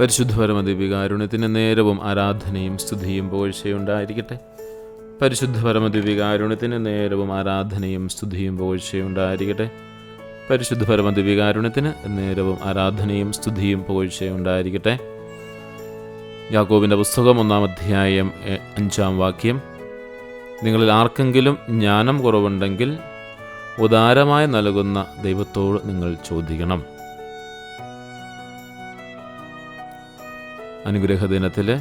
പരിശുദ്ധ പരമദിവികാരുണ്യത്തിന് നേരവും ആരാധനയും സ്തുതിയും പോഴ്ചയുണ്ടായിരിക്കട്ടെ. പരിശുദ്ധ പരമദിവികാരുണ്യത്തിന് നേരവും ആരാധനയും സ്തുതിയും പോഴ്ചയുണ്ടായിരിക്കട്ടെ. പരിശുദ്ധ പരമദിവികാരുണ്യത്തിന് നേരവും ആരാധനയും സ്തുതിയും പോഴ്ചയുണ്ടായിരിക്കട്ടെ. യാക്കോബിന്റെ പുസ്തകം ഒന്നാം അധ്യായം അഞ്ചാം വാക്യം. നിങ്ങളിൽ ആർക്കെങ്കിലും ജ്ഞാനം കുറവുണ്ടെങ്കിൽ ഉദാരമായി നൽകുന്ന ദൈവത്തോട് നിങ്ങൾ ചോദിക്കണം. അനുഗ്രഹ ദിനത്തിൽ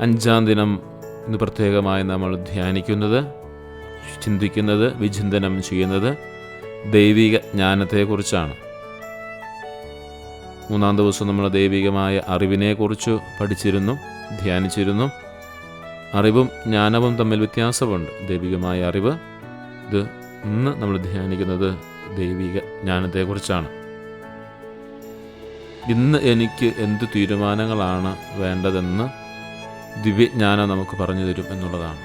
അഞ്ചാം ദിനം ഇന്ന് പ്രത്യേകമായി നമ്മൾ ധ്യാനിക്കുന്നത് ചിന്തിക്കുന്നത് വിചിന്തനം ചെയ്യുന്നത് ദൈവിക ജ്ഞാനത്തെക്കുറിച്ചാണ്. മൂന്നാം ദിവസം നമ്മൾ ദൈവികമായ അറിവിനെക്കുറിച്ച് പഠിച്ചിരുന്നു ധ്യാനിച്ചിരുന്നു. അറിവും ജ്ഞാനവും തമ്മിൽ വ്യത്യാസമുണ്ട്. ദൈവികമായ അറിവ് ഇത് ഇന്ന് നമ്മൾ ധ്യാനിക്കുന്നത് ദൈവിക ജ്ഞാനത്തെക്കുറിച്ചാണ്. ഇന്ന് എനിക്ക് എന്ത് തീരുമാനങ്ങളാണ് വേണ്ടതെന്ന് ദിവ്യജ്ഞാനം നമുക്ക് പറഞ്ഞു തരും എന്നുള്ളതാണ്.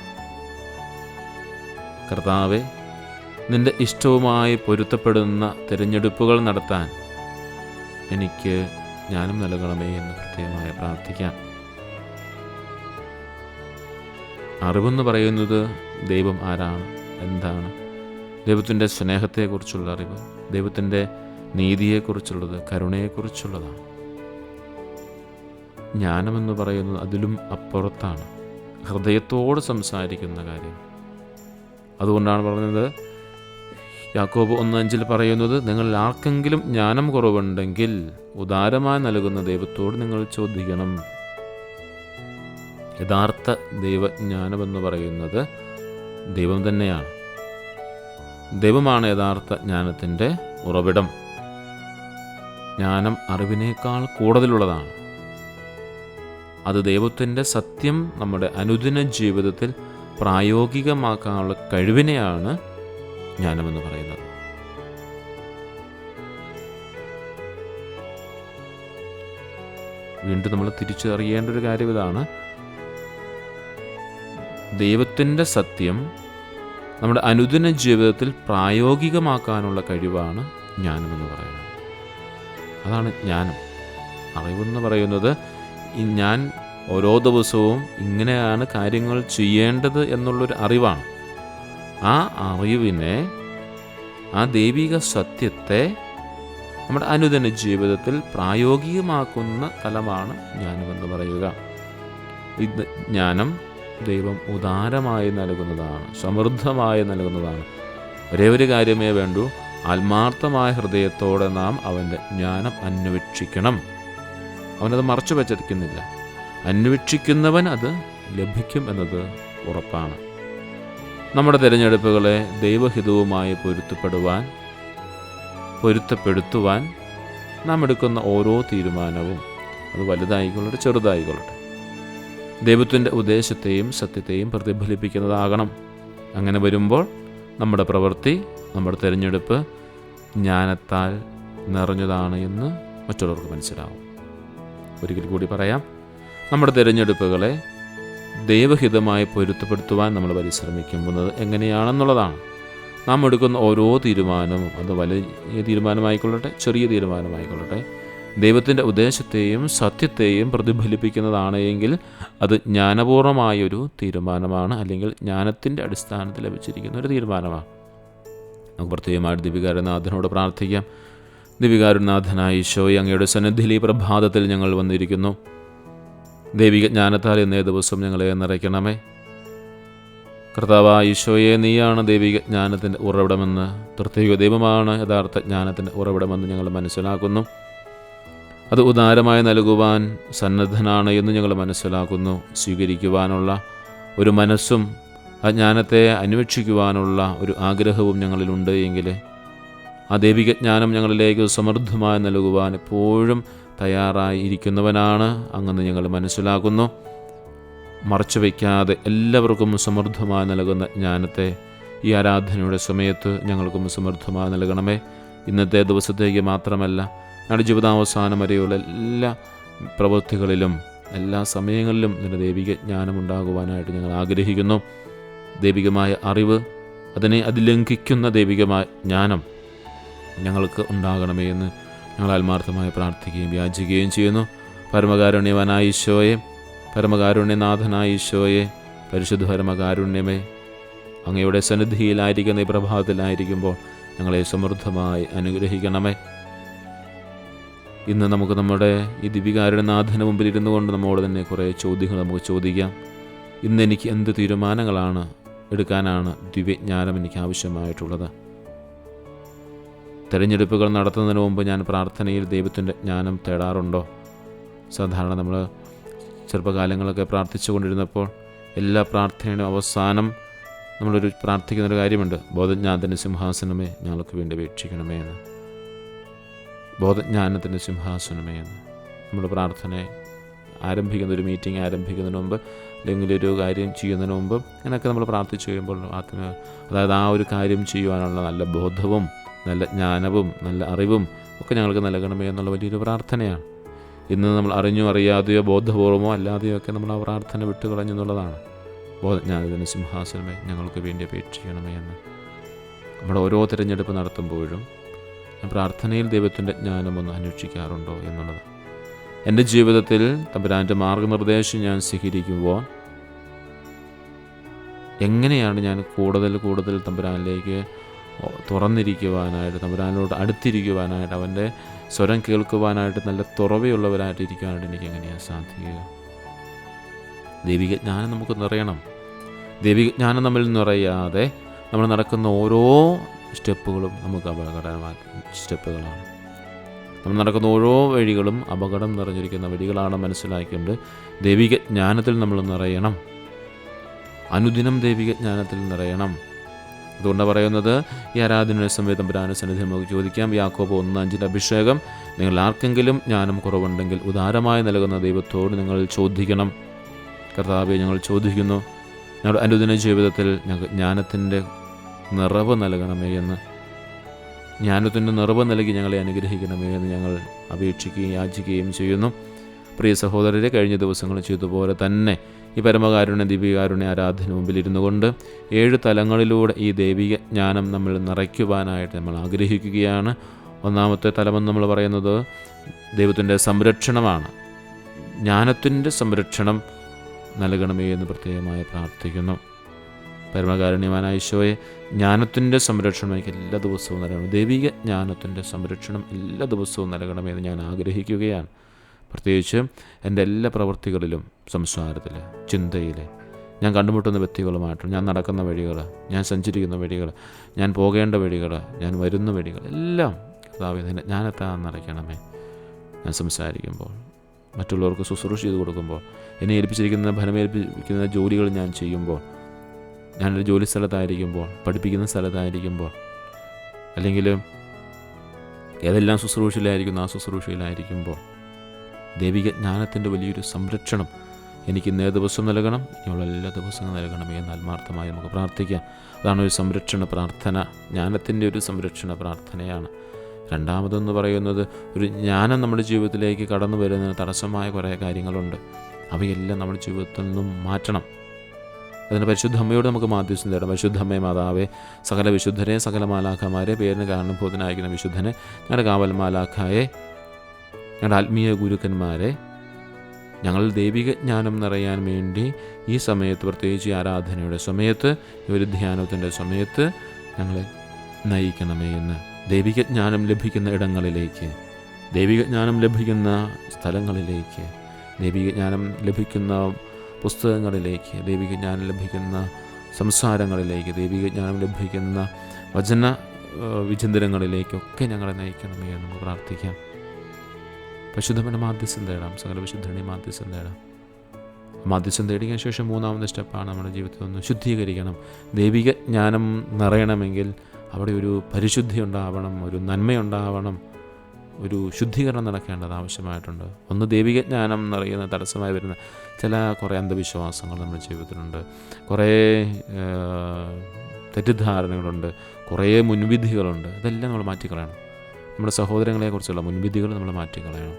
കർത്താവെ നിന്റെ ഇഷ്ടവുമായി പൊരുത്തപ്പെടുന്ന തിരഞ്ഞെടുപ്പുകൾ നടത്താൻ എനിക്ക് ജ്ഞാനം നൽകണമേ എന്ന് പ്രത്യേകമായി പ്രാർത്ഥിക്കാം. അറിവെന്ന് പറയുന്നത് ദൈവം ആരാണ്? എന്താണ്? ദൈവത്തിന്റെ സ്നേഹത്തെക്കുറിച്ചുള്ള അറിവ് ദൈവത്തിന്റെ നീതിയെക്കുറിച്ചുള്ളത് കരുണയെക്കുറിച്ചുള്ളതാണ്. ജ്ഞാനമെന്ന് പറയുന്നത് അതിലും അപ്പുറത്താണ്. ഹൃദയത്തോട് സംസാരിക്കുന്ന കാര്യം. അതുകൊണ്ടാണ് പറയുന്നത് യാക്കോബ് ഒന്ന് അഞ്ചിൽ പറയുന്നത് നിങ്ങൾ ആർക്കെങ്കിലും ജ്ഞാനം കുറവുണ്ടെങ്കിൽ ഉദാരമായി നൽകുന്ന ദൈവത്തോട് നിങ്ങൾ ചോദിക്കണം. യഥാർത്ഥ ദൈവജ്ഞാനം എന്ന് പറയുന്നത് ദൈവം തന്നെയാണ്. ദൈവമാണ് യഥാർത്ഥ ജ്ഞാനത്തിന്റെ ഉറവിടം. ജ്ഞാനം അറിവിനേക്കാൾ കൂടുതലുള്ളതാണ്. അത് ദൈവത്തിന്റെ സത്യം നമ്മുടെ അനുദിന ജീവിതത്തിൽ പ്രായോഗികമാക്കാനുള്ള കഴിവിനെയാണ് ജ്ഞാനമെന്ന് പറയുന്നത്. വീണ്ടും നമ്മൾ തിരിച്ചറിയേണ്ട ഒരു കാര്യം ഇതാണ്. ദൈവത്തിന്റെ സത്യം നമ്മുടെ അനുദിന ജീവിതത്തിൽ പ്രായോഗികമാക്കാനുള്ള കഴിവാണ് ജ്ഞാനമെന്ന് പറയുന്നത്. അതാണ് ജ്ഞാനം. അറിവെന്ന് പറയുന്നത് ഞാൻ ഓരോ ദിവസവും ഇങ്ങനെയാണ് കാര്യങ്ങൾ ചെയ്യേണ്ടത് എന്നുള്ളൊരു അറിവാണ്. ആ അറിവിനെ ആ ദൈവിക സത്യത്തെ നമ്മുടെ അനുദിന ജീവിതത്തിൽ പ്രായോഗികമാക്കുന്ന തലമാണ് ജ്ഞാനമെന്ന് പറയുക. ഇത് ജ്ഞാനം ദൈവം ഉദാരമായി നൽകുന്നതാണ് സമൃദ്ധമായി നൽകുന്നതാണ്. ഒരേ ഒരു കാര്യമേ വേണ്ടൂ. ആത്മാർത്ഥമായ ഹൃദയത്തോടെ നാം അവന്റെ ജ്ഞാനം അന്വേഷിക്കണം. അവനത് മറച്ചു വച്ചിരിക്കുന്നില്ല അന്വേഷിക്കുന്നവൻ അത് ലഭിക്കും എന്നത് ഉറപ്പാണ്. നമ്മുടെ തിരഞ്ഞെടുപ്പുകളെ ദൈവഹിതവുമായി പൊരുത്തപ്പെടുവാൻ പൊരുത്തപ്പെടുത്തുവാൻ നാം എടുക്കുന്ന ഓരോ തീരുമാനവും അത് വലുതായിക്കൊള്ളട്ടെ ചെറുതായിക്കൊള്ളട്ടെ ദൈവത്തിന്റെ ഉദ്ദേശത്തെയും സത്യത്തെയും പ്രതിഫലിപ്പിക്കുന്നതാകണം. അങ്ങനെ വരുമ്പോൾ നമ്മുടെ പ്രവൃത്തി നമ്മുടെ തിരഞ്ഞെടുപ്പ് ജ്ഞാനത്താൽ നിറഞ്ഞതാണ് എന്ന് മറ്റുള്ളവർക്ക് മനസ്സിലാവും. ഒരിക്കൽ കൂടി പറയാം നമ്മുടെ തിരഞ്ഞെടുപ്പുകളെ ദൈവഹിതമായി പൊരുത്തപ്പെടുത്തുവാൻ നമ്മൾ പരിശ്രമിക്കുന്നത് എങ്ങനെയാണെന്നുള്ളതാണ്. നാം എടുക്കുന്ന ഓരോ തീരുമാനവും അത് വലിയ തീരുമാനമായിക്കൊള്ളട്ടെ ചെറിയ തീരുമാനമായിക്കൊള്ളട്ടെ ദൈവത്തിന്റെ ഉദ്ദേശത്തെയും സത്യത്തെയും പ്രതിഫലിപ്പിക്കുന്നതാണ് എങ്കിൽ അത് ജ്ഞാനപൂർണമായൊരു തീരുമാനമാണ് അല്ലെങ്കിൽ ജ്ഞാനത്തിന്റെ അടിസ്ഥാനത്തിൽ ലഭിച്ചിരിക്കുന്ന ഒരു തീരുമാനമാണ്. നമുക്ക് പ്രത്യേകമായിട്ട് ദിപികാരനാഥനോട് പ്രാർത്ഥിക്കാം. ദിവികാരുനാഥനായ ഈശോയെ അങ്ങയുടെ സന്നിധിയിൽ ഈ പ്രഭാതത്തിൽ ഞങ്ങൾ വന്നിരിക്കുന്നു. ദൈവിക ജ്ഞാനത്താൽ ഇന്നേ ദിവസം ഞങ്ങളെ നിറയ്ക്കണമേ. കർത്താവ് ഈശോയെ നീയാണ് ദൈവിക ജ്ഞാനത്തിന്റെ ഉറവിടമെന്ന് പ്രത്യേക ദൈവമാണ് യഥാർത്ഥ ജ്ഞാനത്തിന്റെ ഉറവിടമെന്ന് ഞങ്ങൾ മനസ്സിലാക്കുന്നു. അത് ഉദാരമായി നൽകുവാൻ സന്നദ്ധനാണ് എന്ന് ഞങ്ങൾ മനസ്സിലാക്കുന്നു. സ്വീകരിക്കുവാനുള്ള ഒരു മനസ്സും ആ ജ്ഞാനത്തെ അന്വേഷിക്കുവാനുള്ള ഒരു ആഗ്രഹവും ഞങ്ങളിലുണ്ട് എങ്കിൽ ആ ദൈവിക ജ്ഞാനം ഞങ്ങളിലേക്ക് സമൃദ്ധമായി നൽകുവാൻ എപ്പോഴും തയ്യാറായിരിക്കുന്നവനാണ് അങ്ങെന്ന് ഞങ്ങൾ മനസ്സിലാക്കുന്നു. മറച്ചു വയ്ക്കാതെ എല്ലാവർക്കും സമൃദ്ധമായി നൽകുന്ന ജ്ഞാനത്തെ ഈ ആരാധനയുടെ സമയത്ത് ഞങ്ങൾക്കും സമൃദ്ധമായി നൽകണമേ. ഇന്നത്തെ ദിവസത്തേക്ക് മാത്രമല്ല ഞങ്ങളുടെ ജീവിതാവസാനം വരെയുള്ള എല്ലാ പ്രവൃത്തികളിലും എല്ലാ സമയങ്ങളിലും നിന്റെ ദൈവിക ജ്ഞാനം ഉണ്ടാകുവാനായിട്ട് ഞങ്ങൾ ആഗ്രഹിക്കുന്നു. ദൈവികമായ അറിവ് അതിനെ അതിലംഘിക്കുന്ന ദൈവികമായ ജ്ഞാനം ഞങ്ങൾക്ക് ഉണ്ടാകണമേ എന്ന് ഞങ്ങൾ ആത്മാർത്ഥമായി പ്രാർത്ഥിക്കുകയും യാചിക്കുകയും ചെയ്യുന്നു. പരമകാരുണ്യവനായ ഈശോയെ പരമകാരുണ്യനാഥനായ ഈശോയെ പരിശുദ്ധ പരമകാരുണ്യമേ അങ്ങയുടെ സന്നിധിയിലായിരിക്കുന്ന ഈ പ്രഭാതത്തിലായിരിക്കുമ്പോൾ ഞങ്ങളെ സമൃദ്ധമായി അനുഗ്രഹിക്കണമേ. ഇന്ന് നമുക്ക് നമ്മുടെ ഈ ദിവികാരുടെ നാഥന് മുമ്പിൽ ഇരുന്നു കൊണ്ട് നമ്മോട് തന്നെ കുറേ ചോദ്യങ്ങൾ നമുക്ക് ചോദിക്കാം. ഇന്ന് എനിക്ക് എന്ത് തീരുമാനങ്ങളാണ് എടുക്കാനാണ് ദിവ്യജ്ഞാനം എനിക്ക് ആവശ്യമായിട്ടുള്ളത്? തിരഞ്ഞെടുപ്പുകൾ നടത്തുന്നതിന് മുമ്പ് ഞാൻ പ്രാർത്ഥനയിൽ ദൈവത്തിന്റെ ജ്ഞാനം തേടാറുണ്ടോ? സാധാരണ നമ്മൾ ചെറുപ്പകാലങ്ങളൊക്കെ പ്രാർത്ഥിച്ചു കൊണ്ടിരുന്നപ്പോൾ എല്ലാ പ്രാർത്ഥനയുടെയും അവസാനം നമ്മളൊരു പ്രാർത്ഥിക്കുന്നൊരു കാര്യമുണ്ട്. ബോധജ്ഞാനത്തിന്റെ സിംഹാസനമേ ഞങ്ങൾക്ക് വേണ്ടി വീക്ഷിക്കണമേ എന്ന്. ബോധജ്ഞാനത്തിന്റെ സിംഹാസനമേ എന്ന്. നമ്മൾ പ്രാർത്ഥനയെ ആരംഭിക്കുന്ന ഒരു മീറ്റിംഗ് ആരംഭിക്കുന്നതിന് മുമ്പ് അല്ലെങ്കിൽ ഒരു കാര്യം ചെയ്യുന്നതിന് മുമ്പ് അങ്ങനെയൊക്കെ നമ്മൾ പ്രാർത്ഥിച്ചു കഴിയുമ്പോൾ ആത്മ അതായത് ആ ഒരു കാര്യം ചെയ്യുവാനുള്ള നല്ല ബോധവും നല്ല ജ്ഞാനവും നല്ല അറിവും ഒക്കെ ഞങ്ങൾക്ക് നൽകണമേ എന്നുള്ള വലിയൊരു പ്രാർത്ഥനയാണ്. ഇന്ന് നമ്മൾ അറിഞ്ഞോ അറിയാതെയോ ബോധപൂർവമോ അല്ലാതെയോ ഒക്കെ നമ്മൾ ആ പ്രാർത്ഥന വിട്ടുകളഞ്ഞു എന്നുള്ളതാണ് ബോധജ്ഞാനത്തിന് സിംഹാസനമേ ഞങ്ങൾക്ക് വേണ്ടി അപേക്ഷിക്കണമേ എന്ന്. നമ്മുടെ ഓരോ തിരഞ്ഞെടുപ്പ് നടത്തുമ്പോഴും പ്രാർത്ഥനയിൽ ദൈവത്തിന്റെ ജ്ഞാനം ഒന്ന് അന്വേഷിക്കാറുണ്ടോ എന്നുള്ളത്. എന്റെ ജീവിതത്തിൽ തമ്പുരാന്റെ മാർഗനിർദ്ദേശം ഞാൻ സ്വീകരിക്കുമ്പോൾ എങ്ങനെയാണ് ഞാൻ കൂടുതൽ കൂടുതൽ തമ്പുരാനിലേക്ക് തുറന്നിരിക്കുവാനായിട്ട് തമ്പുരാനോട് അടുത്തിരിക്കുവാനായിട്ട് അവന്റെ സ്വരം കേൾക്കുവാനായിട്ട് നല്ല തുറവയുള്ളവരായിട്ട് എനിക്ക് എങ്ങനെയാണ് സാധിക്കുക? ദൈവിക ജ്ഞാനം നമുക്ക് നിറയണം. ദൈവിക ജ്ഞാനം നിറയാതെ നമ്മൾ നടക്കുന്ന ഓരോ സ്റ്റെപ്പുകളും നമുക്ക് അപകടമാക്കി സ്റ്റെപ്പുകളാണ്. നമ്മൾ നടക്കുന്ന ഓരോ വഴികളും അപകടം നിറഞ്ഞിരിക്കുന്ന വഴികളാണ് മനസ്സിലാക്കിക്കൊണ്ട് ദൈവിക ജ്ഞാനത്തിൽ നമ്മൾ നിറയണം. അനുദിനം ദൈവിക ജ്ഞാനത്തിൽ നിറയണം. അതുകൊണ്ടാണ് പറയുന്നത് ഈ ആരാധന സമയത്ത് സന്നിധി നമുക്ക് ചോദിക്കാം. യാക്കോബ് ഒന്ന് അഞ്ചിന്റെ അഭിഷേകം. നിങ്ങൾ ആർക്കെങ്കിലും ജ്ഞാനം കുറവുണ്ടെങ്കിൽ ഉദാരമായി നൽകുന്ന ദൈവത്തോട് നിങ്ങൾ ചോദിക്കണം. കർത്താവെ ഞങ്ങൾ ചോദിക്കുന്നു. ഞങ്ങളുടെ അനുദിന ജീവിതത്തിൽ ഞങ്ങൾക്ക് ജ്ഞാനത്തിന്റെ നിറവ് നൽകണമേ എന്ന്. ജ്ഞാനത്തിന്റെ നിറവ് നൽകി ഞങ്ങളെ അനുഗ്രഹിക്കണമേ എന്ന് ഞങ്ങൾ അപേക്ഷിക്കുകയും യാചിക്കുകയും ചെയ്യുന്നു. പ്രിയ സഹോദരരെ കഴിഞ്ഞ ദിവസങ്ങൾ ചെയ്തതുപോലെ തന്നെ ഈ പരമകാരുണ്യ ദിവ്യകാരുണ്യ ആരാധന മുമ്പിൽ ഇരുന്നു കൊണ്ട് ഏഴ് തലങ്ങളിലൂടെ ഈ ദൈവിക ജ്ഞാനം നമ്മൾ നിറയ്ക്കുവാനായിട്ട് നമ്മൾ ആഗ്രഹിക്കുകയാണ്. ഒന്നാമത്തെ തലമെന്ന് നമ്മൾ പറയുന്നത് ദൈവത്തിന്റെ സംരക്ഷണമാണ്. ജ്ഞാനത്തിന്റെ സംരക്ഷണം നൽകണമേ എന്ന് പ്രത്യേകമായി പ്രാർത്ഥിക്കുന്നു. പരമകാരുണ്യവാനായ ഈശോയെ ജ്ഞാനത്തിന്റെ സംരക്ഷണം എനിക്ക് എല്ലാ ദിവസവും നൽകണം. ദൈവിക ജ്ഞാനത്തിന്റെ സംരക്ഷണം എല്ലാ ദിവസവും നൽകണമെന്ന് ഞാൻ ആഗ്രഹിക്കുകയാണ്. പ്രത്യേകിച്ച് എന്റെ എല്ലാ പ്രവൃത്തികളിലും സംസാരത്തിൽ ചിന്തയിൽ ഞാൻ കണ്ടുമുട്ടുന്ന വ്യക്തികളുമായിട്ടും ഞാൻ നടക്കുന്ന വഴികൾ ഞാൻ സഞ്ചരിക്കുന്ന വഴികൾ ഞാൻ പോകേണ്ട വഴികൾ ഞാൻ വരുന്ന വഴികൾ എല്ലാം കർത്താവിനെ ജ്ഞാനത്താൻ നിറയ്ക്കണമേ ഞാൻ സംസാരിക്കുമ്പോൾ മറ്റുള്ളവർക്ക് ശുശ്രൂഷ ചെയ്ത് കൊടുക്കുമ്പോൾ എന്നെ ഏൽപ്പിച്ചിരിക്കുന്ന ഫലമേൽപ്പിക്കുന്ന ജോലികൾ ഞാൻ ചെയ്യുമ്പോൾ ഞാനൊരു ജോലി സ്ഥലത്തായിരിക്കുമ്പോൾ പഠിപ്പിക്കുന്ന സ്ഥലത്തായിരിക്കുമ്പോൾ അല്ലെങ്കിൽ ഏതെല്ലാം ശുശ്രൂഷയിലായിരിക്കുന്നു ആ ശുശ്രൂഷയിലായിരിക്കുമ്പോൾ ദൈവിക ജ്ഞാനത്തിന്റെ വലിയൊരു സംരക്ഷണം എനിക്ക് ഇന്നേ ദിവസം നൽകണം ഇനിയുള്ള എല്ലാ ദിവസവും നൽകണം എന്ന് ആത്മാർത്ഥമായി നമുക്ക് പ്രാർത്ഥിക്കാം. അതാണ് ഒരു സംരക്ഷണ പ്രാർത്ഥന. ജ്ഞാനത്തിന്റെ ഒരു സംരക്ഷണ പ്രാർത്ഥനയാണ്. രണ്ടാമതെന്ന് പറയുന്നത് ഒരു ജ്ഞാനം നമ്മുടെ ജീവിതത്തിലേക്ക് കടന്നു വരുന്നതിന് തടസ്സമായ കുറേ കാര്യങ്ങളുണ്ട്. അവയെല്ലാം നമ്മുടെ ജീവിതത്തിൽ നിന്നും മാറ്റണം. അതിന് പരിശുദ്ധ അമ്മയോട് നമുക്ക് മാധ്യസ്ഥം തേടാം. പരിശുദ്ധ അമ്മയെ മാതാവെ സകല വിശുദ്ധരെ സകല മാലാഖമാരെ പേരിന് കാരണഭൂതനായിരിക്കുന്ന വിശുദ്ധനെ ഞങ്ങളുടെ കാവൽ മാലാഖായെ ഞങ്ങളുടെ ആത്മീയ ഗുരുക്കന്മാരെ ഞങ്ങൾ ദൈവിക ജ്ഞാനം നിറയാൻ വേണ്ടി ഈ സമയത്ത് പ്രത്യേകിച്ച് ആരാധനയുടെ സമയത്ത് ഈ ഒരു ധ്യാനത്തിന്റെ സമയത്ത് ഞങ്ങളെ നയിക്കണമേ എന്ന്. ദൈവിക ജ്ഞാനം ലഭിക്കുന്ന ഇടങ്ങളിലേക്ക് ദൈവിക ജ്ഞാനം ലഭിക്കുന്ന സ്ഥലങ്ങളിലേക്ക് ദൈവിക ജ്ഞാനം ലഭിക്കുന്ന പുസ്തകങ്ങളിലേക്ക് ദൈവികജ്ഞാനം ലഭിക്കുന്ന സംസാരങ്ങളിലേക്ക് ദൈവികജ്ഞാനം ലഭിക്കുന്ന വചന വിചിന്തനങ്ങളിലേക്കൊക്കെ ഞങ്ങളെ നയിക്കണമേ എന്ന് നമുക്ക് പ്രാർത്ഥിക്കാം. പരിശുദ്ധമന മാധ്യസ്ഥം തേടാം സകല വിശുദ്ധനെ മാധ്യസ്ഥം തേടാം. മാധ്യസ്ഥം തേടിയതിനു ശേഷം മൂന്നാമത്തെ സ്റ്റെപ്പാണ് നമ്മുടെ ജീവിതത്തിൽ ഒന്ന് ശുദ്ധീകരിക്കണം. ദൈവിക ജ്ഞാനം നിറയണമെങ്കിൽ അവിടെ ഒരു പരിശുദ്ധി ഉണ്ടാവണം ഒരു നന്മയുണ്ടാവണം ഒരു ശുദ്ധീകരണം നടക്കേണ്ടത് ആവശ്യമായിട്ടുണ്ട്. ഒന്ന് ദൈവിക ജ്ഞാനം എന്നറിയുന്ന തടസ്സമായി വരുന്ന ചില കുറേ അന്ധവിശ്വാസങ്ങൾ നമ്മുടെ ജീവിതത്തിലുണ്ട്. കുറേ തെറ്റിദ്ധാരണകളുണ്ട്. കുറേ മുൻവിധികളുണ്ട്. ഇതെല്ലാം നമ്മൾ മാറ്റിക്കളയണം. നമ്മുടെ സഹോദരങ്ങളെക്കുറിച്ചുള്ള മുൻവിധികൾ നമ്മൾ മാറ്റിക്കളയണം.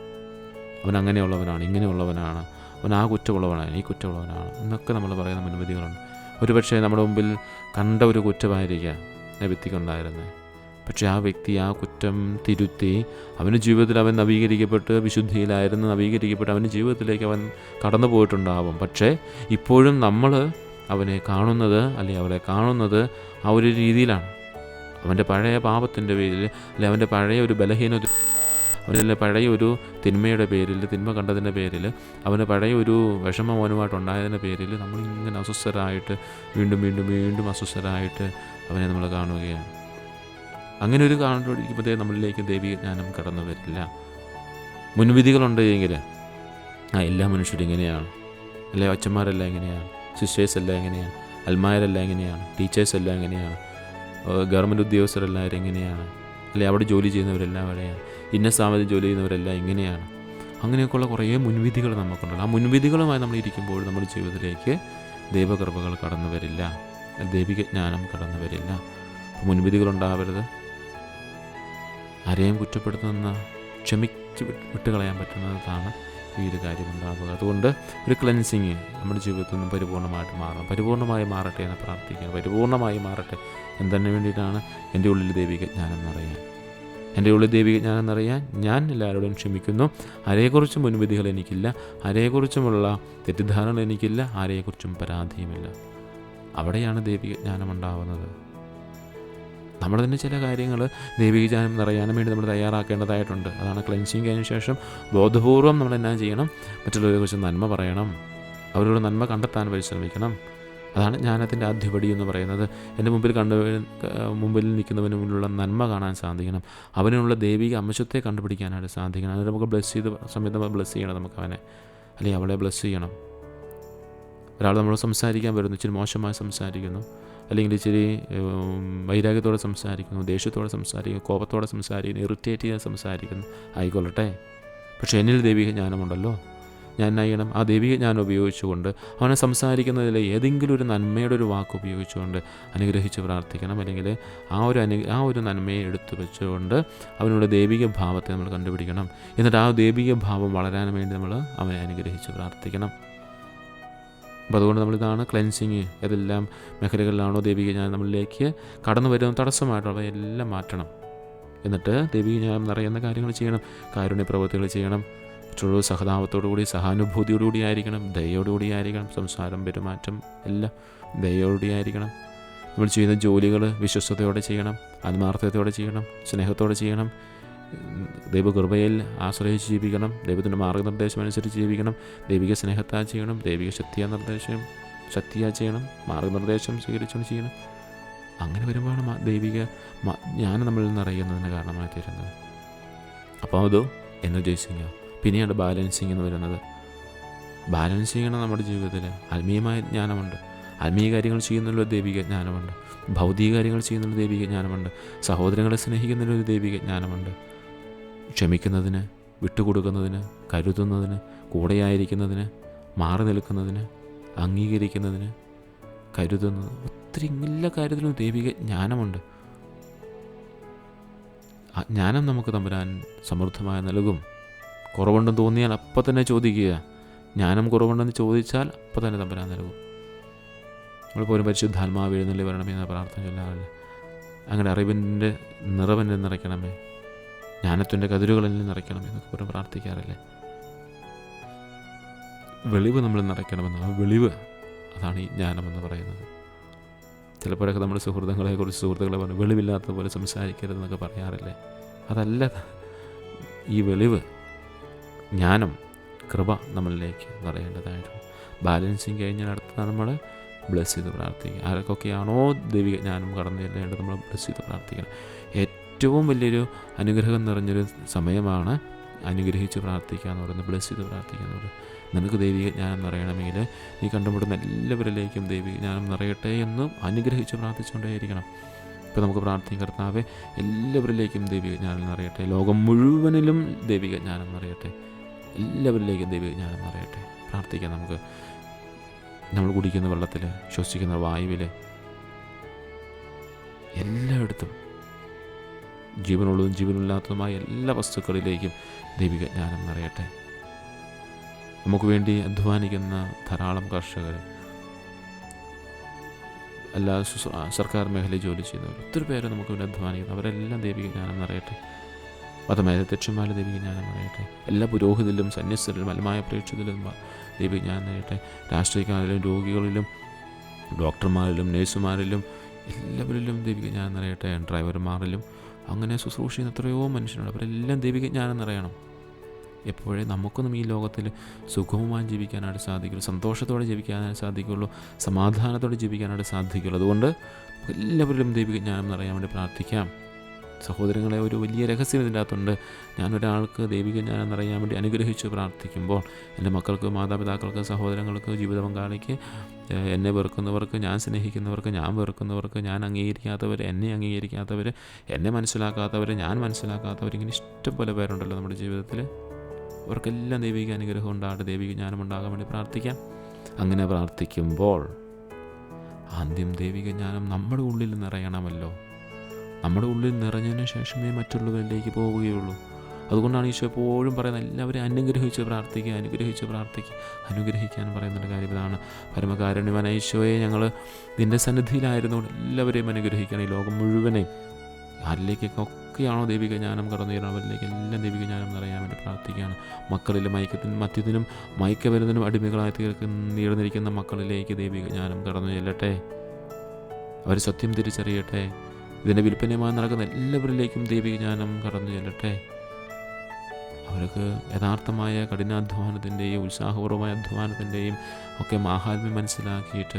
അവൻ അങ്ങനെയുള്ളവനാണ് ഇങ്ങനെയുള്ളവനാണ് അവൻ ആ കുറ്റമുള്ളവനാണ് ഈ കുറ്റമുള്ളവനാണ് എന്നൊക്കെ നമ്മൾ പറയുന്ന മുൻവിധികളുണ്ട്. ഒരുപക്ഷെ നമ്മുടെ മുമ്പിൽ കണ്ട ഒരു കുറ്റമായിരിക്കാം ആ വ്യക്തിക്കുണ്ടായിരുന്നത്. പക്ഷേ ആ വ്യക്തി ആ കുറ്റം തിരുത്തി അവന്റെ ജീവിതത്തിൽ അവൻ നവീകരിക്കപ്പെട്ട് വിശുദ്ധിയിലായിരുന്നു നവീകരിക്കപ്പെട്ട് അവന്റെ ജീവിതത്തിലേക്ക് അവൻ കടന്നു പോയിട്ടുണ്ടാവും. പക്ഷേ ഇപ്പോഴും നമ്മൾ അവനെ കാണുന്നത് അല്ലെങ്കിൽ അവളെ കാണുന്നത് ആ ഒരു രീതിയിലാണ്. അവന്റെ പഴയ പാപത്തിന്റെ പേരിൽ അല്ലെങ്കിൽ അവന്റെ പഴയ ഒരു ബലഹീന അവന്റെ പഴയ ഒരു തിന്മയുടെ പേരിൽ തിന്മ കണ്ടതിന്റെ പേരിൽ അവന് പഴയ ഒരു വിഷമം അവനുമായിട്ടുണ്ടായതിന്റെ പേരിൽ നമ്മളിങ്ങനെ അസ്വസ്ഥരായിട്ട് വീണ്ടും വീണ്ടും വീണ്ടും അസ്വസ്ഥരായിട്ട് അവനെ നമ്മൾ കാണുകയാണ്. അങ്ങനെ ഒരു കാണുമ്പോഴേ നമ്മളിലേക്ക് ജ്ഞാനം കടന്നു വരില്ല. മുൻവിധികളുണ്ട് എങ്കിൽ ആ എല്ലാ മനുഷ്യരും ഇങ്ങനെയാണ്. അല്ലെ അച്ഛന്മാരെല്ലാം എങ്ങനെയാണ് സിസ്റ്റേഴ്സ് എല്ലാം എങ്ങനെയാണ് അൽമാരെല്ലാം എങ്ങനെയാണ് ടീച്ചേഴ്സ് എല്ലാം എങ്ങനെയാണ് ഗവൺമെന്റ് ഉദ്യോഗസ്ഥരെല്ലാവരും എങ്ങനെയാണ് അല്ലെ അവിടെ ജോലി ചെയ്യുന്നവരെല്ലാം എവിടെയാണ് ഇന്ന സ്ഥാപനത്തിൽ ജോലി ചെയ്യുന്നവരെല്ലാം എങ്ങനെയാണ് അങ്ങനെയൊക്കെയുള്ള കുറേ മുൻവിധികൾ നമുക്കുണ്ടല്ലോ. ആ മുൻവിധികളുമായി നമ്മൾ ഇരിക്കുമ്പോൾ നമ്മുടെ ജീവിതത്തിലേക്ക് ദൈവകൃപകൾ കടന്നു വരില്ല. ദൈവിക ജ്ഞാനം കടന്നു വരില്ല. മുൻവിധികളുണ്ടാവരുത് ആരെയും കുറ്റപ്പെടുത്തുന്ന ക്ഷമിച്ച് വിട്ട് വിട്ടുകളയാൻ പറ്റുന്നതാണ് ഈ ഒരു കാര്യം ഉണ്ടാവുക. അതുകൊണ്ട് ഒരു ക്ലെൻസിങ് നമ്മുടെ ജീവിതത്തിൽ നിന്നും പരിപൂർണമായിട്ട് മാറണം. പരിപൂർണമായി മാറട്ടെ എന്ന് പ്രാർത്ഥിക്കുക. പരിപൂർണമായി മാറട്ടെ എന്തിനു വേണ്ടിയിട്ടാണ് എന്റെ ഉള്ളിൽ ദൈവിക ജ്ഞാനം എന്നറിയാൻ എന്റെ ഉള്ളിൽ ദൈവിക ജ്ഞാനം എന്നറിയാൻ ഞാൻ എല്ലാവരോടും ക്ഷമിക്കുന്നു. ആരെക്കുറിച്ചും മുൻവിധികൾ എനിക്കില്ല. ആരെക്കുറിച്ചുമുള്ള തെറ്റിദ്ധാരണകൾ എനിക്കില്ല. ആരെക്കുറിച്ചും പരാതിയുമില്ല. അവിടെയാണ് ദൈവിക ജ്ഞാനം ഉണ്ടാവുന്നത്. നമ്മൾ തന്നെ ചില കാര്യങ്ങൾ ദൈവീജാനം നിറയാനും വേണ്ടി നമ്മൾ തയ്യാറാക്കേണ്ടതായിട്ടുണ്ട്. അതാണ് ക്ലെൻസിങ് കഴിഞ്ഞ ശേഷം ബോധപൂർവം നമ്മൾ എന്നാ ചെയ്യണം? മറ്റുള്ളവരെ കുറിച്ച് നന്മ പറയണം. അവരോട് നന്മ കണ്ടെത്താൻ പരിശ്രമിക്കണം അതാണ് ജ്ഞാനത്തിന്റെ ആദ്യപടി എന്ന് പറയുന്നത്. എന്റെ മുമ്പിൽ കണ്ടു മുമ്പിൽ നിൽക്കുന്നവന് മുന്നിലുള്ള നന്മ കാണാൻ സാധിക്കണം. അവനുള്ള ദൈവിക അംശത്തെ കണ്ടുപിടിക്കാനായിട്ട് സാധിക്കണം. അതിന് നമുക്ക് ബ്ലസ് ചെയ്ത് സമയത്ത് ബ്ലസ് ചെയ്യണം നമുക്ക് അവനെ. അല്ലെങ്കിൽ അവളെ ബ്ലസ് ചെയ്യണം. ഒരാൾ നമ്മൾ സംസാരിക്കാൻ വരുന്നു. ഇച്ചിരി മോശമായി സംസാരിക്കുന്നു. അല്ലെങ്കിൽ ഇച്ചിരി വൈരാഗ്യത്തോടെ സംസാരിക്കുന്നു ദേഷ്യത്തോടെ സംസാരിക്കുന്നു കോപത്തോടെ സംസാരിക്കുന്നു ഇറിറ്റേറ്റ് ചെയ്യാൻ സംസാരിക്കുന്നു. ആയിക്കൊള്ളട്ടെ. പക്ഷേ എന്നിൽ ദൈവിക ജ്ഞാനമുണ്ടല്ലോ. ഞാൻ എന്നാ ചെയ്യണം? ആ ദൈവിക ജ്ഞാനം ഉപയോഗിച്ചുകൊണ്ട് അവനെ സംസാരിക്കുന്നതിൽ ഏതെങ്കിലും ഒരു നന്മയുടെ ഒരു വാക്ക് ഉപയോഗിച്ചുകൊണ്ട് അനുഗ്രഹിച്ച് പ്രാർത്ഥിക്കണം. അല്ലെങ്കിൽ ആ ഒരു അനു ആ ഒരു നന്മയെ എടുത്തു വെച്ചുകൊണ്ട് അവനുള്ള ദൈവിക ഭാവത്തെ നമ്മൾ കണ്ടുപിടിക്കണം. എന്നിട്ട് ആ ദൈവിക ഭാവം വളരാൻ വേണ്ടി നമ്മൾ അവനെ അനുഗ്രഹിച്ച് പ്രാർത്ഥിക്കണം. അപ്പോൾ അതുകൊണ്ട് നമ്മളിതാണ് ക്ലെൻസിങ് ഏതെല്ലാം മേഖലകളിലാണോ ദൈവിക ജ്ഞാനം നമ്മളിലേക്ക് കടന്നു വരുന്ന തടസ്സമായിട്ടുള്ള എല്ലാം മാറ്റണം. എന്നിട്ട് ദൈവിക ജ്ഞാനം നിറയുന്ന കാര്യങ്ങൾ ചെയ്യണം കാരുണ്യ പ്രവൃത്തികൾ ചെയ്യണം മറ്റുള്ള സഹതാപത്തോടുകൂടി സഹാനുഭൂതിയോടുകൂടി ആയിരിക്കണം ദയോടുകൂടി ആയിരിക്കണം സംസാരം പെരുമാറ്റം എല്ലാം ദയോടുകൂടി ആയിരിക്കണം. നമ്മൾ ചെയ്യുന്ന ജോലികൾ വിശ്വസ്തയോടെ ചെയ്യണം ആത്മാർത്ഥതയോടെ ചെയ്യണം സ്നേഹത്തോടെ ചെയ്യണം ദൈവകൃപയിൽ ആശ്രയിച്ച് ജീവിക്കണം. ദൈവത്തിന്റെ മാർഗനിർദ്ദേശം അനുസരിച്ച് ജീവിക്കണം. ദൈവിക സ്നേഹത്താൽ ചെയ്യണം. ദൈവിക ശക്തിയാ നിർദ്ദേശം ശക്തിയാ ചെയ്യണം. മാർഗനിർദ്ദേശം സ്വീകരിച്ചുകൊണ്ട് ചെയ്യണം. അങ്ങനെ വരുമ്പോഴാണ് ദൈവിക ജ്ഞാനം നമ്മളിൽ നിന്ന് അറിയുന്നതിന് കാരണമായി തീരുന്നത്. അപ്പോൾ അതോ എനർജൈസിങ് പിന്നെയാണ് ബാലൻസിങ് എന്ന് വരുന്നത് ബാലൻസിങ് ആണ് നമ്മുടെ ജീവിതത്തിൽ. ആത്മീയമായ ജ്ഞാനമുണ്ട്. ആത്മീയ കാര്യങ്ങൾ ചെയ്യുന്നതിലുള്ള ദൈവിക ജ്ഞാനമുണ്ട്. ഭൗതിക കാര്യങ്ങൾ ചെയ്യുന്നതിൽ ദൈവിക ജ്ഞാനമുണ്ട്. സഹോദരങ്ങളെ സ്നേഹിക്കുന്നതിലൊരു ദൈവിക ജ്ഞാനമുണ്ട്. ക്ഷമിക്കുന്നതിന് വിട്ടുകൊടുക്കുന്നതിന് കരുതുന്നതിന് കൂടെയായിരിക്കുന്നതിന് മാറി നിൽക്കുന്നതിന് അംഗീകരിക്കുന്നതിന് കരുതുന്നത്. ഒത്തിരി എല്ലാ കാര്യത്തിലും ദൈവിക ജ്ഞാനമുണ്ട്. ആ ജ്ഞാനം നമുക്ക് തമ്പുരാൻ സമൃദ്ധമായി നൽകും. കുറവുണ്ടെന്ന് തോന്നിയാൽ അപ്പം തന്നെ ചോദിക്കുക. ജ്ഞാനം കുറവുണ്ടെന്ന് ചോദിച്ചാൽ അപ്പം തന്നെ തമ്പുരാൻ നൽകും. നമ്മൾ പോലും പരിശുദ്ധാത്മാവ് എഴുന്നള്ളി വരണമേ എന്ന പ്രാർത്ഥന ചൊല്ലാറില്ല അങ്ങനെ അറിവിന്റെ നിറവെന്നെ നിറയ്ക്കണമേ. ജ്ഞാനത്തിന്റെ കതിരുകളിൽ നിറയ്ക്കണം എന്നൊക്കെ പറഞ്ഞ് പ്രാർത്ഥിക്കാറില്ലേ? വെളിവ് നമ്മൾ നിറയ്ക്കണമെന്ന് ആ വെളിവ് അതാണ് ഈ ജ്ഞാനമെന്ന് പറയുന്നത്. ചിലപ്പോഴൊക്കെ നമ്മൾ സുഹൃത്തുക്കളെക്കുറിച്ച് സുഹൃത്തുക്കളെ പറഞ്ഞു വെളിവില്ലാത്ത പോലെ സംസാരിക്കരുതെന്നൊക്കെ പറയാറില്ലേ? അതല്ല ഈ വെളിവ് ജ്ഞാനം കൃപ നമ്മളിലേക്ക് നിറയേണ്ടതായിട്ടുണ്ട്. ബാലൻസിങ് കഴിഞ്ഞാൽ അടുത്ത നമ്മൾ ബ്ലസ് ചെയ്ത് പ്രാർത്ഥിക്കുക. ആരൊക്കെയാണോ ദൈവിക ജ്ഞാനം കടന്നു ചെല്ലേണ്ടത് നമ്മൾ ബ്ലസ് ചെയ്ത് പ്രാർത്ഥിക്കണം. ഏറ്റവും വലിയൊരു അനുഗ്രഹം നിറഞ്ഞൊരു സമയമാണ് അനുഗ്രഹിച്ച് പ്രാർത്ഥിക്കുക എന്ന് പറയുന്നത് ബ്ലസ് ചെയ്ത് പ്രാർത്ഥിക്കുക എന്ന് പറയുന്നത്. നിനക്ക് ദൈവിക ജ്ഞാനം നിറയണമെങ്കിൽ നീ കണ്ടുമുട്ടുന്ന എല്ലാവരിലേക്കും ദൈവിക ജ്ഞാനം നിറയട്ടെ എന്നും അനുഗ്രഹിച്ച് പ്രാർത്ഥിച്ചുകൊണ്ടേയിരിക്കണം. ഇപ്പോൾ നമുക്ക് പ്രാർത്ഥിക്കും കർത്താവെ എല്ലാവരിലേക്കും ദൈവിക ജ്ഞാനം നിറയട്ടെ. ലോകം മുഴുവനിലും ദൈവിക ജ്ഞാനം നിറയട്ടെ. എല്ലാവരിലേക്കും ദൈവിക ജ്ഞാനം നിറയട്ടെ. പ്രാർത്ഥിക്കാം നമുക്ക്. നമ്മൾ കുടിക്കുന്ന വെള്ളത്തിൽ ശ്വസിക്കുന്ന വായുവിൽ എല്ലായിടത്തും ജീവനുള്ളതും ജീവനില്ലാത്തതുമായ എല്ലാ വസ്തുക്കളിലേക്കും ദൈവിക ജ്ഞാനം നിറയട്ടെ. നമുക്ക് വേണ്ടി അധ്വാനിക്കുന്ന ധാരാളം കർഷകർ എല്ലാ സർക്കാർ മേഖലയിൽ ജോലി ചെയ്യുന്നവർ ഒത്തിരി പേര് നമുക്ക് വേണ്ടി അധ്വാനിക്കുന്നു. അവരെല്ലാം ദൈവിക ജ്ഞാനം നിറയട്ടെ. മതമേധത്യക്ഷന്മാരുടെ ദൈവിക ജ്ഞാനം നിറയട്ടെ. എല്ലാ പുരോഹിതരിലും സന്യസ്തരിലും അലമായ പ്രേക്ഷിതരിലും ദൈവിക ജ്ഞാനം നിറയട്ടെ. രാഷ്ട്രീയക്കാരിലും രോഗികളിലും ഡോക്ടർമാരിലും നഴ്സുമാരിലും എല്ലാവരിലും ദൈവിക ജ്ഞാനം നിറയട്ടെ. ഡ്രൈവർമാരിലും അങ്ങനെ ശുശ്രൂഷ ചെയ്യുന്ന എത്രയോ മനുഷ്യരുണ്ട്. അവരെല്ലാം ദൈവിക ജ്ഞാനം നിറയണം. എപ്പോഴേ നമുക്കൊന്നും ഈ ലോകത്തിൽ സുഗമമായി ജീവിക്കാനായിട്ട് സാധിക്കുള്ളൂ സന്തോഷത്തോടെ ജീവിക്കാനായിട്ട് സാധിക്കുള്ളൂ സമാധാനത്തോടെ ജീവിക്കാനായിട്ട് സാധിക്കുള്ളൂ അതുകൊണ്ട് എല്ലാവരിലും ദൈവിക ജ്ഞാനം നിറയാൻ വേണ്ടി പ്രാർത്ഥിക്കാം. സഹോദരങ്ങളെ ഒരു വലിയ രഹസ്യം ഇതിന്റെ അകത്തുണ്ട് ഞാൻ ഒരാൾക്ക് ദൈവിക ജ്ഞാനെന്നറിയാൻ വേണ്ടി അനുഗ്രഹിച്ച് പ്രാർത്ഥിക്കുമ്പോൾ എന്റെ മക്കൾക്ക് മാതാപിതാക്കൾക്ക് സഹോദരങ്ങൾക്ക് ജീവിത പങ്കാളിക്ക് എന്നെ വെറുക്കുന്നവർക്ക് ഞാൻ സ്നേഹിക്കുന്നവർക്ക് ഞാൻ വെറുക്കുന്നവർക്ക് ഞാൻ അംഗീകരിക്കാത്തവർ എന്നെ അംഗീകരിക്കാത്തവർ എന്നെ മനസ്സിലാക്കാത്തവർ ഞാൻ മനസ്സിലാക്കാത്തവർ ഇങ്ങനെ ഇഷ്ടംപോലെ പേരുണ്ടല്ലോ നമ്മുടെ ജീവിതത്തിൽ. അവർക്കെല്ലാം ദൈവിക അനുഗ്രഹം ഉണ്ടാകട്ടെ ദൈവിക ജ്ഞാനം ഉണ്ടാകാൻ വേണ്ടി പ്രാർത്ഥിക്കാം. അങ്ങനെ പ്രാർത്ഥിക്കുമ്പോൾ ആദ്യം ദൈവിക ജ്ഞാനം നമ്മുടെ ഉള്ളിൽ നിറയണമല്ലോ. നമ്മുടെ ഉള്ളിൽ നിറഞ്ഞതിന് ശേഷമേ മറ്റുള്ളവരിലേക്ക് പോവുകയുള്ളൂ അതുകൊണ്ടാണ് ഈശോ എപ്പോഴും പറയുന്നത് എല്ലാവരും അനുഗ്രഹിച്ച് പ്രാർത്ഥിക്കുക അനുഗ്രഹിച്ച് പ്രാർത്ഥിക്കുക. അനുഗ്രഹിക്കാൻ പറയുന്നൊരു കാര്യം ഇതാണ്. പരമകാരുണ്യവാന ഈശോയെ ഞങ്ങൾ നിന്റെ സന്നിധിയിലായിരുന്നുകൊണ്ട് എല്ലാവരെയും അനുഗ്രഹിക്കണം. ഈ ലോകം മുഴുവനെയും. ഒക്കെയാണോ ദൈവിക ജ്ഞാനം കടന്നു വരുന്നത് അവരിലേക്ക് എല്ലാം ദൈവിക ജ്ഞാനം നിറയാൻ വേണ്ടി പ്രാർത്ഥിക്കുകയാണ്. മക്കളിൽ മയക്കത്തിനും മദ്യത്തിനും മയക്കവരുന്നതിനും അടിമകളായി തീർക്കുന്ന നീർന്നിരിക്കുന്ന മക്കളിലേക്ക് ദൈവിക ജ്ഞാനം കടന്നു ചെല്ലട്ടെ. അവർ സത്യം തിരിച്ചറിയട്ടെ. ഇതിന്റെ വിൽപ്പനയുമായി നടക്കുന്ന എല്ലാവരിലേക്കും ദൈവിക ജ്ഞാനം കടന്നു ചെല്ലട്ടെ. അവർക്ക് യഥാർത്ഥമായ കഠിനാധ്വാനത്തിന്റെയും ഉത്സാഹപൂർവമായ അധ്വാനത്തിന്റെയും ഒക്കെ മാഹാത്മ്യം മനസ്സിലാക്കിയിട്ട്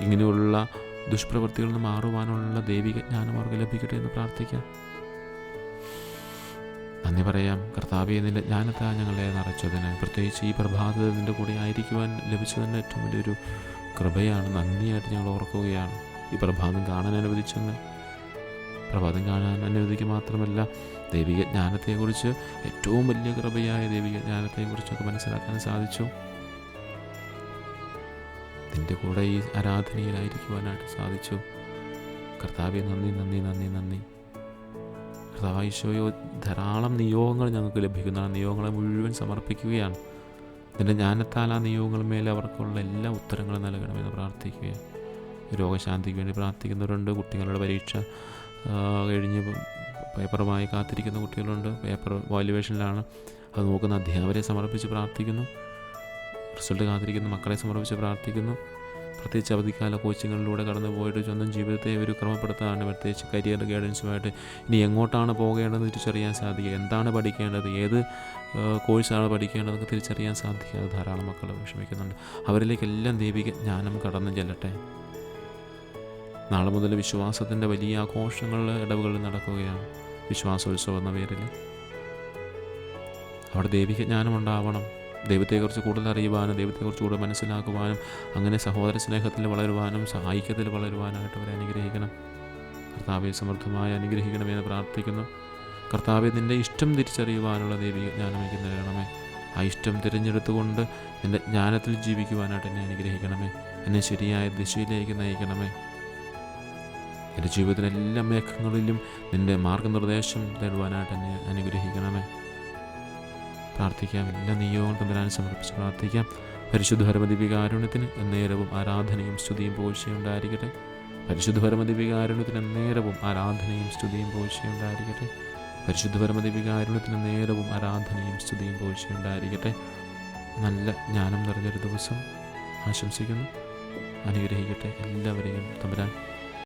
ഇങ്ങനെയുള്ള ദുഷ്പ്രവൃത്തികളിൽ നിന്ന് മാറുവാനുള്ള ദൈവിക ജ്ഞാനം അവർക്ക് ലഭിക്കട്ടെ എന്ന് പ്രാർത്ഥിക്കാം. നന്ദി പറയാം. കർത്താവെ നിന്റെ ജ്ഞാനത്താ ഞങ്ങളെ നിറച്ചതിന് പ്രത്യേകിച്ച് ഈ പ്രഭാതത്തിന്റെ കൂടെ ആയിരിക്കുവാൻ ലഭിച്ചതിന്റെ ഏറ്റവും വലിയൊരു കൃപയാണ് നന്ദിയായിട്ട് ഞങ്ങൾ ഓർക്കുകയാണ്. ഈ പ്രഭാതം കാണാൻ അനുവദിച്ചെന്ന് പ്രഭാതം കാണാൻ അനുവദിക്കുക മാത്രമല്ല ദൈവിക ജ്ഞാനത്തെക്കുറിച്ച് ഏറ്റവും വലിയ കൃപയായ ദൈവിക ജ്ഞാനത്തെക്കുറിച്ചൊക്കെ മനസ്സിലാക്കാൻ സാധിച്ചു. നിന്റെ കൂടെ ഈ ആരാധനയിലായിരിക്കുവാനായിട്ട് സാധിച്ചു. കർത്താവെ നന്ദി നന്ദി നന്ദി നന്ദി. കർത്താവശോയോ ധാരാളം നിയോഗങ്ങൾ ഞങ്ങൾക്ക് ലഭിക്കുന്ന ആ നിയോഗങ്ങളെ മുഴുവൻ സമർപ്പിക്കുകയാണ്. നിന്റെ ജ്ഞാനത്താൽ ആ നിയോഗങ്ങൾ മേലെ അവർക്കുള്ള എല്ലാ ഉത്തരങ്ങളും നൽകണമെന്ന് പ്രാർത്ഥിക്കുകയാണ്. രോഗശാന്തിക്ക് വേണ്ടി പ്രാർത്ഥിക്കുന്നവരുണ്ട്. കുട്ടികളുടെ പരീക്ഷ കഴിഞ്ഞ് പേപ്പറുമായി കാത്തിരിക്കുന്ന കുട്ടികളുണ്ട്. പേപ്പർ വാല്യുവേഷനിലാണ്. അത് നോക്കുന്ന അധ്യാപകരെ സമർപ്പിച്ച് പ്രാർത്ഥിക്കുന്നു. റിസൾട്ട് കാത്തിരിക്കുന്ന. മക്കളെ സമർപ്പിച്ച് പ്രാർത്ഥിക്കുന്നു. പ്രത്യേകിച്ച് അവധിക്കാല കോച്ചിങ്ങിലൂടെ കടന്നു പോയിട്ട് സ്വന്തം ജീവിതത്തെ ഒരു ക്രമപ്പെടുത്താനാണ് പ്രത്യേകിച്ച് കരിയർ ഗൈഡൻസുമായിട്ട് ഇനി എങ്ങോട്ടാണ് പോകേണ്ടതെന്ന് തിരിച്ചറിയാൻ സാധിക്കുക? എന്താണ് പഠിക്കേണ്ടത്? ഏത് കോഴ്സാണ് പഠിക്കേണ്ടതെന്ന് തിരിച്ചറിയാൻ സാധിക്കാതെ ധാരാളം മക്കൾ വിഷമിക്കുന്നുണ്ട്. അവരിലേക്കെല്ലാം ദൈവിക ജ്ഞാനം കടന്നു ചെല്ലട്ടെ. നാളെ മുതൽ വിശ്വാസത്തിന്റെ വലിയ ആഘോഷങ്ങൾ ഇടവുകളിൽ നടക്കുകയാണ് വിശ്വാസോത്സവം എന്ന പേരിൽ. അവിടെ ദൈവിക ജ്ഞാനം ഉണ്ടാവണം ദൈവത്തെക്കുറിച്ച് കൂടുതൽ അറിയുവാനും ദൈവത്തെക്കുറിച്ച് കൂടുതൽ മനസ്സിലാക്കുവാനും അങ്ങനെ സഹോദര സ്നേഹത്തിൽ വളരുവാനും സഹായിക്കത്തിൽ വളരുവാനായിട്ട് അവരെ അനുഗ്രഹിക്കണം. കർത്താവെ സമൃദ്ധമായി അനുഗ്രഹിക്കണമെന്ന് പ്രാർത്ഥിക്കുന്നു. കർത്താവെ നിന്റെ ഇഷ്ടം തിരിച്ചറിയുവാനുള്ള ദൈവിക ജ്ഞാനം എനിക്ക് നൽകണമേ ആ ഇഷ്ടം തിരഞ്ഞെടുത്തുകൊണ്ട് എന്റെ ജ്ഞാനത്തിൽ ജീവിക്കുവാനായിട്ട് എന്നെ അനുഗ്രഹിക്കണമേ. എന്നെ ശരിയായ ദിശയിലേക്ക് നയിക്കണമേ. എന്റെ ജീവിതത്തിലെ എല്ലാ മേഘങ്ങളിലും നിന്റെ മാർഗനിർദ്ദേശം തേടുവാനായിട്ട് എന്നെ അനുഗ്രഹിക്കണമേ. പ്രാർത്ഥിക്കാം. എല്ലാ നിയോഗം തമ്പരാൻ സമർപ്പിച്ച് പ്രാർത്ഥിക്കാം. പരിശുദ്ധ പരമദിവികാരുണ്യത്തിന് എന്നേരവും ആരാധനയും സ്തുതിയും പോഴ്ചയും ഉണ്ടായിരിക്കട്ടെ. പരിശുദ്ധ പരമദിവികാരുണ്യത്തിന് എന്നേരവും ആരാധനയും സ്തുതിയും പോഴ്ചയും ഉണ്ടായിരിക്കട്ടെ. പരിശുദ്ധ പരമദിവികാരുണ്യത്തിന് നേരവും ആരാധനയും സ്തുതിയും പോഴ്ചയും ഉണ്ടായിരിക്കട്ടെ. നല്ല ജ്ഞാനം നിറഞ്ഞൊരു ദിവസം ആശംസിക്കുന്നു. അനുഗ്രഹിക്കട്ടെ എല്ലാവരെയും തമ്പരാൻ.